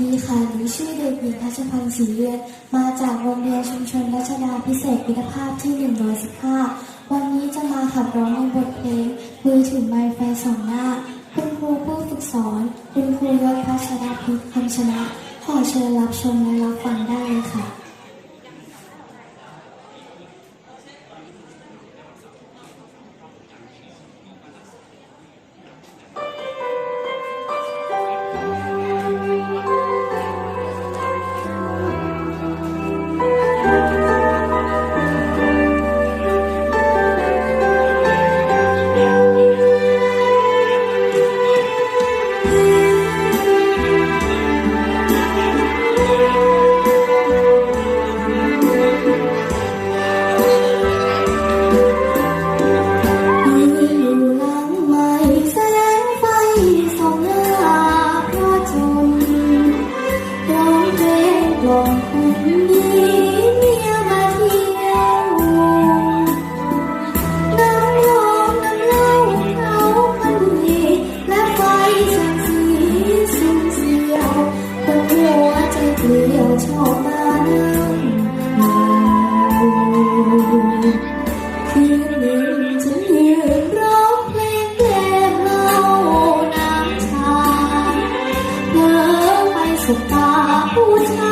ดีค่ะหนูชื่อเด็กหญิงพัชพันธ์ศรีเรือนมาจากโรงเรียนชุมชนรัชดาพิเศษมิตรภาพที่ 115 วันนี้จะมาขับร้องในบทเพลงมือถือไมค์ไฟสองหน้า คุณครูผู้ฝึกสอน คุณครูยศพัชรพิษคำชนะ ขอเชิญรับชมและรับฟังได้เลยค่ะ สุภาผู้ชา